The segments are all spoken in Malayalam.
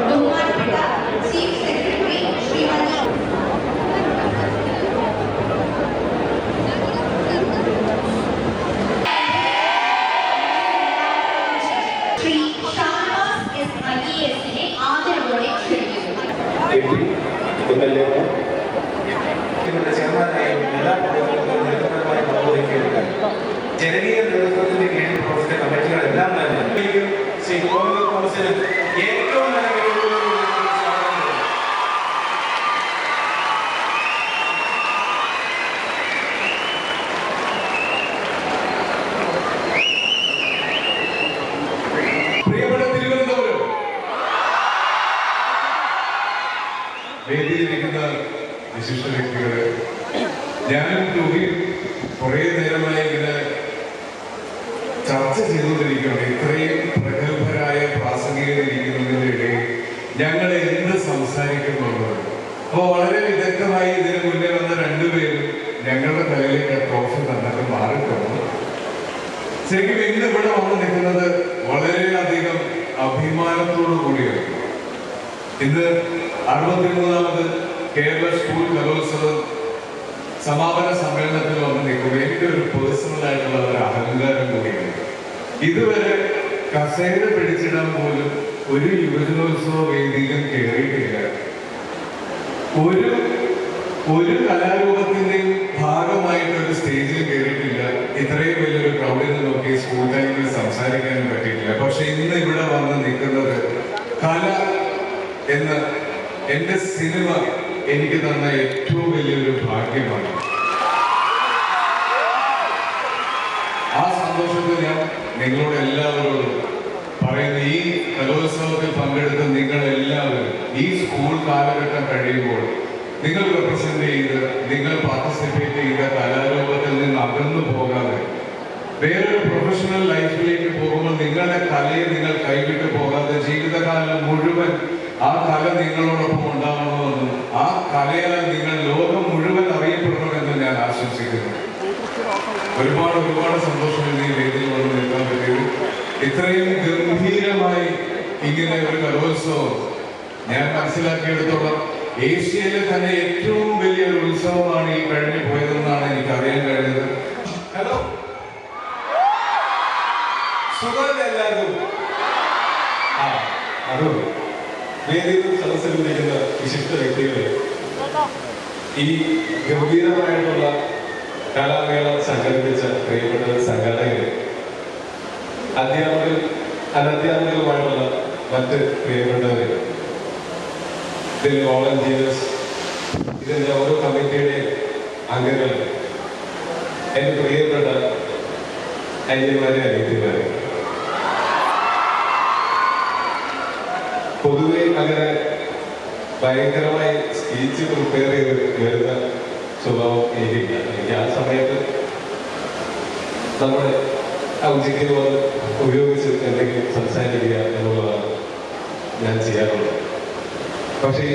ബഹുമാനപ്പെട്ട chief secretary Shrimati Shri Shanavas S I എസിനെ ആദരവോടെ ക്ഷണിക്കുന്നു എം എൽ എ ജനകീയ നേതൃത്വത്തിന്റെ കീഴിൽ പ്രവർത്തിച്ച കമ്മിറ്റികളെല്ലാം തന്നെ ശ്രീ ഗോവിന്ദ തോമസിന് ഏറ്റവും നല്ല വേദിയിലിരിക്കുന്ന വിശിഷ്ട വ്യക്തികൾ ഞാനും കുറേ നേരമായി ചർച്ച ചെയ്തുകൊണ്ടിരിക്കുകയാണ്. ഇത്രയും പ്രഗത്ഭരായ പ്രാസംഗികരിരിക്കുന്നതിന്റെ ഇടയിൽ ഞങ്ങൾ എന്ത് സംസാരിക്കുന്നുള്ളത് അപ്പോൾ വളരെ വിദഗ്ധമായി ഇതിന് മുന്നേ വന്ന രണ്ടുപേരും ഞങ്ങളുടെ തലയിലേക്ക് ട്രോഫി തന്നിട്ട് മാറിക്കൊണ്ടു ശരിക്കും ഇന്ന് ഇവിടെ വന്ന് നിൽക്കുന്നത് വളരെയധികം അഭിമാനത്തോടു കൂടിയാണ്. ഇന്ന് അറുപത്തിമൂന്നാമത് കേരള സ്കൂൾ കലോത്സവം സമാപന സമ്മേളനത്തിൽ വന്ന് നിൽക്കുക എനിക്ക് ഒരു പേഴ്സണൽ ആയിട്ടുള്ള ഒരു അഹങ്കാരം കൂടിയാണ്. ഇതുവരെ കസേര പിടിച്ചിടാൻ പോലും ഒരു യുവജനോത്സവ വേദിയിലും കയറിയിട്ടില്ല ഒരു ഒരു കലാരൂപത്തിന്റെയും ഭാഗമായിട്ട് ഒരു സ്റ്റേജിൽ കയറിയിട്ടില്ല ഇത്രയും വലിയൊരു ക്രൗഡിൽ നോക്കി സ്കൂൾ ടൈമിൽ സംസാരിക്കാനും പറ്റിയിട്ടില്ല. പക്ഷെ ഇന്ന് ഇവിടെ വന്ന് നിൽക്കുന്നത് കല എന്ന എന്റെ സിനിമ എനിക്ക് തന്ന ഏറ്റവും വലിയൊരു ഭാഗ്യമാണ് ആ സന്തോഷത്തിൽ ഞാൻ നിങ്ങളോട് എല്ലാവരോടും പറയുന്ന ഈ കലോത്സവത്തിൽ പങ്കെടുത്ത നിങ്ങൾ എല്ലാവരും ഈ സ്കൂൾ കാലഘട്ടം കഴിയുമ്പോൾ നിങ്ങൾ റെപ്രസെന്റ് ചെയ്ത് നിങ്ങൾ പാർട്ടിസിപ്പേറ്റ് ചെയ്ത കലാരൂപത്തിൽ നിന്ന് അകന്നു പോകാതെ വേറൊരു പ്രൊഫഷണൽ ലൈഫിലേക്ക് പോകുമ്പോൾ നിങ്ങളുടെ കലയെ നിങ്ങൾ കൈവിട്ട് പോകാതെ ജീവിതകാലം മുഴുവൻ ആ കല നിങ്ങളോടൊപ്പം ഉണ്ടാകണമെന്നും ആ കലയാൽ നിങ്ങൾ ലോകം മുഴുവൻ അറിയപ്പെടണമെന്ന് ഞാൻ ആശംസിക്കുന്നു. ഒരുപാട് ഒരുപാട് സന്തോഷം ഈ വേദിയിൽ വന്ന്. ഇത്രയും ഗംഭീരമായി ഇങ്ങനെ ഒരു കലോത്സവം ഞാൻ മനസ്സിലാക്കിയെടുത്തോളം ഏഷ്യയിലെ തന്നെ ഏറ്റവും വലിയ ഒരു ഉത്സവമാണ് ഈ കഴിഞ്ഞു പോയതെന്നാണ് എനിക്ക് അറിയാൻ കഴിഞ്ഞത്. ഹലോ സുഖമല്ലേ വിശിഷ്ട വ്യക്തികളെ. ഈ ഗംഭീരമായിട്ടുള്ള കലാമേള സംഘടിപ്പിച്ച പ്രിയപ്പെട്ട സംഘടനകളെ അധ്യാപകരും അനധ്യാപകരുമായിട്ടുള്ള മറ്റ് പ്രിയപ്പെട്ടവരെ. ഇതിൽ വോളണ്ടിയേഴ്സ് ഇതിന്റെ ഓരോ കമ്മിറ്റിയുടെ അംഗങ്ങൾ. എന്റെ പ്രിയപ്പെട്ട അന്യന്മാരെ അനിയന്മാരെ പൊതുവെ അങ്ങനെ ഭയങ്കരമായി സ്പീച്ച് പ്രിപ്പയർ ചെയ്ത് വരുന്ന സ്വഭാവം എനിക്കില്ല. എനിക്ക് ആ സമയത്ത് നമ്മുടെ ഔചിത്യം ഉപയോഗിച്ച് എന്തെങ്കിലും സംസാരിക്കുക എന്നുള്ളതാണ് ഞാൻ ചെയ്യാറുള്ളത്. പക്ഷേ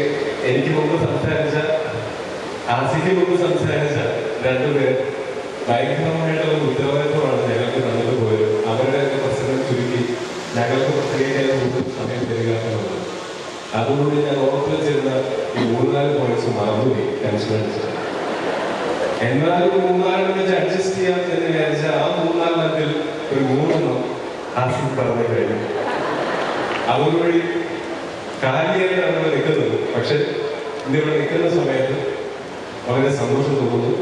എനിക്ക് മുമ്പ് സംസാരിച്ച ആസിക്ക് മുമ്പ് സംസാരിച്ച രണ്ടുപേർ ഭയങ്കരമായിട്ടുള്ള ഒരു ഉത്തരവാദിത്വമാണ് ഞങ്ങൾക്ക് തന്നത് പോയത് അവരുടെ പ്രശ്നങ്ങൾ ചുരുക്കി ഞങ്ങൾക്ക് പ്രത്യേക കൂടുതൽ സമയം തരിക എന്നുള്ളത്. അതുകൊണ്ട് ഞാൻ ഓർത്ത് വെച്ചിരുന്ന ഈ മൂന്നാൽ പോയിന്റ്സ് മറന്നുപോയി ടെൻഷൻ അടിച്ചിട്ട്. എന്നാലും മൂന്നാലിനെ വെച്ച് അഡ്ജസ്റ്റ് ചെയ്യാൻ എന്ന് വിചാരിച്ച ആ മൂന്നാലിനത്തിൽ ഒരു മൂന്നെണ്ണം ആസിഫ് പറഞ്ഞു കഴിഞ്ഞു അതുവഴി കാലിയായിട്ടാണ് ഇവിടെ നിൽക്കുന്നത് പക്ഷെ ഇന്നിവിടെ നിൽക്കുന്ന സമയത്ത് വളരെ സന്തോഷം തോന്നുന്നു.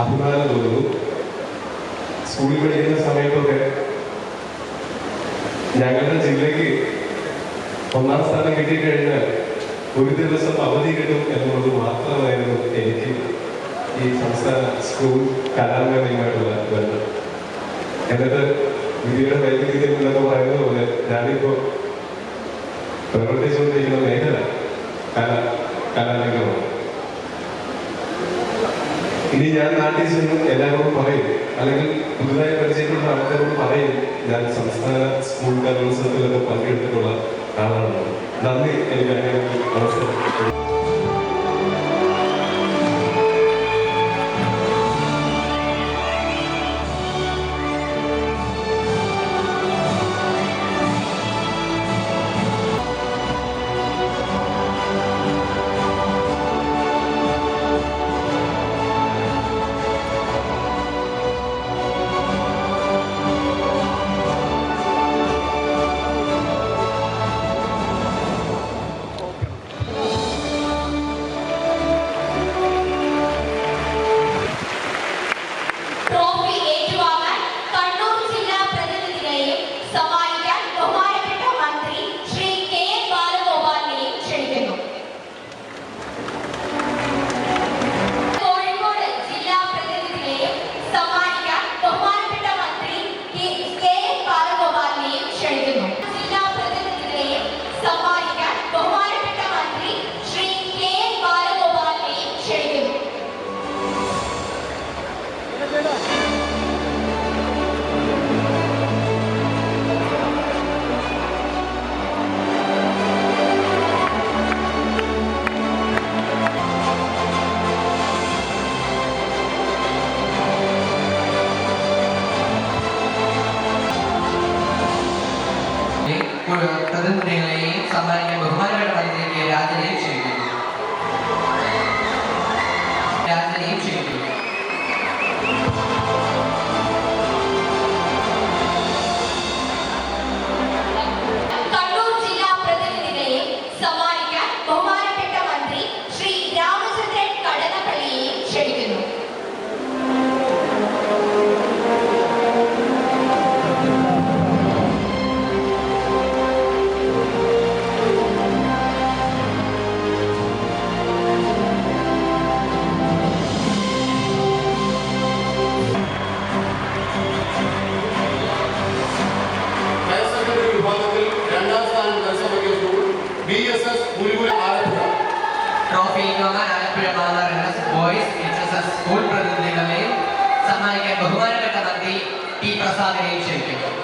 അഭിമാനം തോന്നുന്നു. സ്കൂളിൽ പഠിക്കുന്ന സമയത്തൊക്കെ ഞങ്ങളുടെ ജില്ലയ്ക്ക് ഒന്നാം സ്ഥാനം കിട്ടിക്കഴിഞ്ഞാൽ ഒരു ദിവസം അവധി കിട്ടും എന്നുള്ളത് മാത്രമായിരുന്നു എനിക്ക് ഈ സംസ്ഥാന സ്കൂൾ കലാമേളയുമായിട്ടുള്ള ബന്ധം. എന്നിട്ട് വിധിയുടെ വൈദ്യുതി എന്നൊക്കെ പറയുന്നത് പോലെ ഞാനിപ്പോ പ്രവർത്തിച്ചുകൊണ്ടിരിക്കുന്ന മേഖല കല കലാരംഗമാണ് ഇനി ഞാൻ നാട്ടിൽ ചെന്ന് എല്ലാവരോടും പറയും അല്ലെങ്കിൽ പുതുതായി പരിചയപ്പെടുന്ന ആൾക്കാരോട് പറയും ഞാൻ സംസ്ഥാന സ്കൂൾ കലോത്സവത്തിലൊക്കെ പങ്കെടുത്തിട്ടുള്ള ആളാണ്. നന്ദി എനിക്ക് അങ്ങനെ chairman Alappuzha boys H S S school പ്രതിനിധികളെയും സഹായിക്കാൻ ബഹുമാനപ്പെട്ട മന്ത്രി ടി പ്രസാദിനെയും ക്ഷണിക്കുന്നു.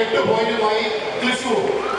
എട്ട് പോയിന്റുമായി തൃശൂർ